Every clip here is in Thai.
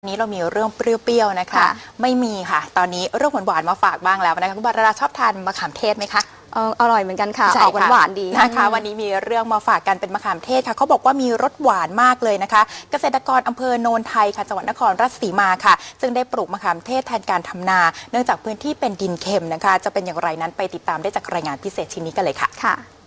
วันนี้เรามีเรื่องเปรี้ยวๆนะคะ ค่ะ ไม่มีค่ะ ตอนนี้เรื่องหวานๆมาฝากบ้างแล้วนะคะคุณบาราชอบทานมะขามเทศไหมคะเอ่ออร่อยเหมือนกันค่ะใช่ออกค่ะหวานๆดี นะคะ วันนี้มีเรื่องมาฝากกันเป็นมะขามเทศค่ะเขาบอกว่ามีรสหวานมากเลยนะคะ เกษตรกรอำเภอโนนไทยค่ะจังหวัดนครราชสีมาค่ะ ซึ่งได้ปลูกมะขามเทศแทนการทำนา เนื่องจากพื้นที่เป็นดินเค็มนะคะ จะเป็นอย่างไรนั้นไปติดตามได้จากรายงานพิเศษชิ้นนี้กันเลยค่ะ ค่ะ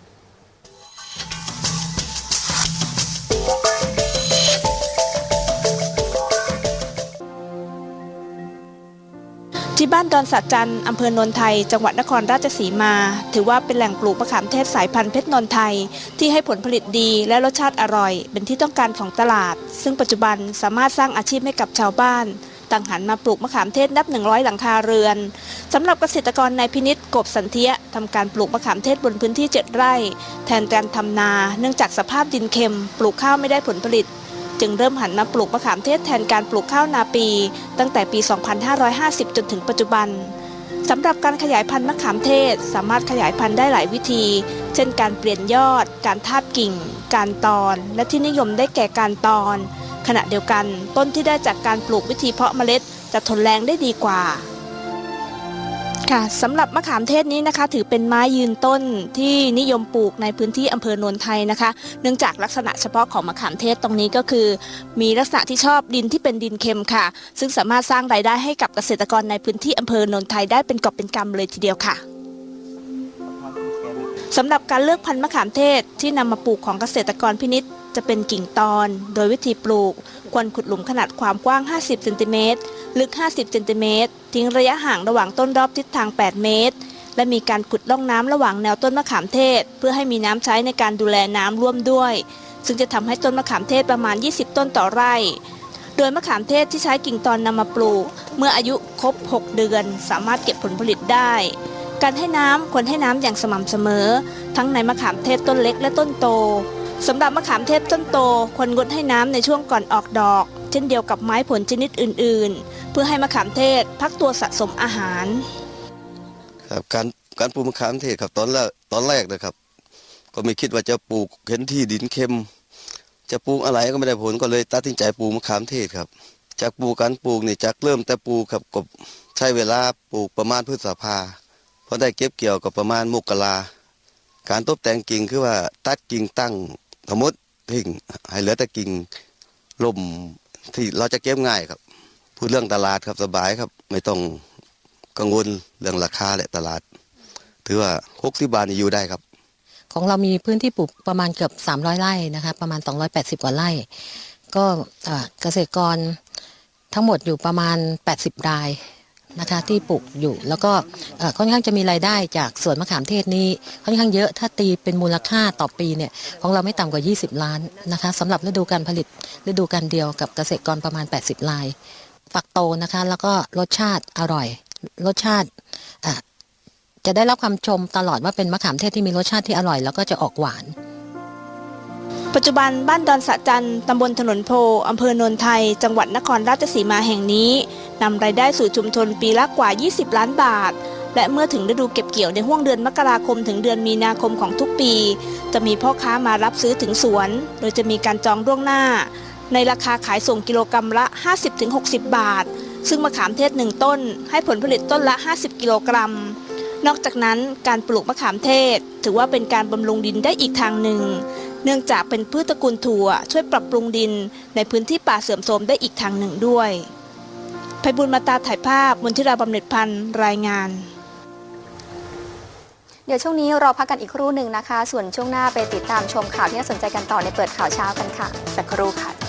ที่บ้านดอนสัจจันทร์อำเภอโนนไทย จังหวัดนครราชสีมา ถือว่าเป็นแหล่งปลูกมะขามเทศสายพันธุ์เพชรนนทไทย ที่ให้ผลผลิตดีและรสชาติอร่อย เป็นที่ต้องการของตลาด ซึ่งปัจจุบันสามารถสร้างอาชีพให้กับชาวบ้าน ต่างหันมาปลูกมะขามเทศนับ 100 หลังคาเรือนสำหรับเกษตรกรนายพินิษกบสันเทียทำการปลูกมะขามเทศบนพื้นที่ 7 ไร่ แทนการทำนา เนื่องจากสภาพดินเค็ม ปลูกข้าวไม่ได้ผลผลิต จึงเริ่มหันมาปลูกมะขามเทศแทนการปลูกข้าวนาปี ตั้งแต่ปี 2550 จนถึงปัจจุบันสำหรับการขยายพันธุ์มะขามเทศ สามารถขยายพันธุ์ได้หลายวิธี เช่นการเปลี่ยนยอด การทาบกิ่ง การตอน และที่นิยมได้แก่การตอน ขณะเดียวกัน ต้นที่ได้จากการปลูกวิธีเพาะเมล็ด จะทนแรงได้ดีกว่า ค่ะสำหรับมะขามเทศนี้นะคะ ถือเป็นไม้ยืนต้นที่นิยมปลูกในพื้นที่อำเภอโนนไทยนะคะ เนื่องจากลักษณะเฉพาะของมะขามเทศตรงนี้ก็คือ มีลักษณะที่ชอบดินที่เป็นดินเค็มค่ะ ซึ่งสามารถสร้างรายได้ให้กับเกษตรกรในพื้นที่อำเภอโนนไทยได้เป็นกอบเป็นกำเลยทีเดียวค่ะ สำหรับการเลือกพันธุ์มะขามเทศที่นำมาปลูกของเกษตรกรพินิษจะเป็นกิ่งตอน โดยวิธีปลูก ควรขุดหลุมขนาดความกว้าง 50 เซนติเมตร ลึก 50 เซนติเมตร ทิ้งระยะห่างระหว่างต้นรอบทิศทาง 8 เมตร และมีการขุดล่องน้ำระหว่างแนวต้นมะขามเทศ เพื่อให้มีน้ำใช้ในการดูแลน้ำร่วมด้วย ซึ่งจะทำให้ต้นมะขามเทศประมาณ 20 ต้นต่อไร่ โดยมะขามเทศที่ใช้กิ่งตอนนำมาปลูก เมื่ออายุครบ 6 เดือน สามารถเก็บผลผลิตได้ การให้น้ำควรให้น้ำอย่างสม่ำเสมอ ทั้งในมะขามเทศต้นเล็กและต้นโตสำหรับมะขามเทศต้นโตควรงดให้น้ำในช่วงก่อนออกดอก เช่นเดียวกับไม้ผลชนิดอื่น ๆ เพื่อให้มะขามเทศพักตัวสะสมอาหารครับการการปลูกมะขามเทศครับตอนแรกตอนแรกนะครับ ก็ไม่คิดว่าจะปลูกเห็นที่ดินเค็ม จะปลูกอะไรก็ไม่ได้ผลก็เลยตัดสินใจปลูกมะขามเทศครับ จากปลูกการปลูกนี่จากเริ่มแต่ปลูกครับก็ใช้เวลาปลูกประมาณพฤษภา อได้เก็บเกี่ยวก็ประมาณมกราการตบแต่งกิ่งคือว่าตัดกิ่งตั้งสมมติทิ้งให้เหลือแต่กิ่งล่มที่เราจะเก็บง่ายครับ พูดเรื่องตลาดครับสบายครับ ไม่ต้องกังวลเรื่องราคาและตลาด ถือว่าหกสิบาทอยู่ได้ครับ ของเรามีพื้นที่ปลูกประมาณเกือบ 300 ไร่นะคะประมาณ 280 กว่าไร่ ก็เอ่อเกษตรกรทั้งหมดอยู่ประมาณ 80 ราย นะคะที่ปลูกอยู่ แล้วก็ค่อนข้างจะมีรายได้จากสวนมะขามเทศนี้ค่อนข้างเยอะถ้าตีเป็นมูลค่าต่อปีเนี่ยของเราไม่ต่ำกว่า 20 ล้านนะคะสำหรับฤดูการผลิตฤดูการเดียวกับเกษตรกรประมาณ 80รายฝักโตนะคะแล้วก็รสชาติอร่อย รสชาติจะได้รับคำชมตลอดว่าเป็นมะขามเทศที่มีรสชาติที่อร่อย แล้วก็จะออกหวาน ปัจจุบันบ้านดอนสะจันตำบลถนนโพอำเภอโนนไทย จังหวัดนครราชสีมาแห่งนี้นำรายได้สู่ชุมชนปีละกว่า 20 ล้านบาท และเมื่อถึงฤดูเก็บเกี่ยวในห่วงเดือนมกราคมถึงเดือนมีนาคมของทุกปี จะมีพ่อค้ามารับซื้อถึงสวน โดยจะมีการจองล่วงหน้า ในราคาขายส่งกิโลกรรัมละ 50-60 บาท ซึ่งมะขามเทศหนึ่งต้น ให้ผลผลิตต้นละ 50 กิโลกรัมนอกจากนั้นการปลูกมะขามเทศ ถือว่าเป็นการบำรุงดินได้อีกทางหนึ่ง เนื่องจากเป็นพืชตระกูลถั่วช่วยปรับปรุงดินในพื้นที่ป่าเสื่อมโทรมได้อีกทางหนึ่งด้วยไพบุญมาตาถ่ายภาพมนทิราบำเหน็จพันธ์รายงาน เดี๋ยวช่วงนี้เราพักกันอีกครู่หนึ่งนะคะ ส่วนช่วงหน้าไปติดตามชมข่าวที่น่าสนใจกันต่อในเปิดข่าวเช้ากันค่ะ สักครู่ค่ะ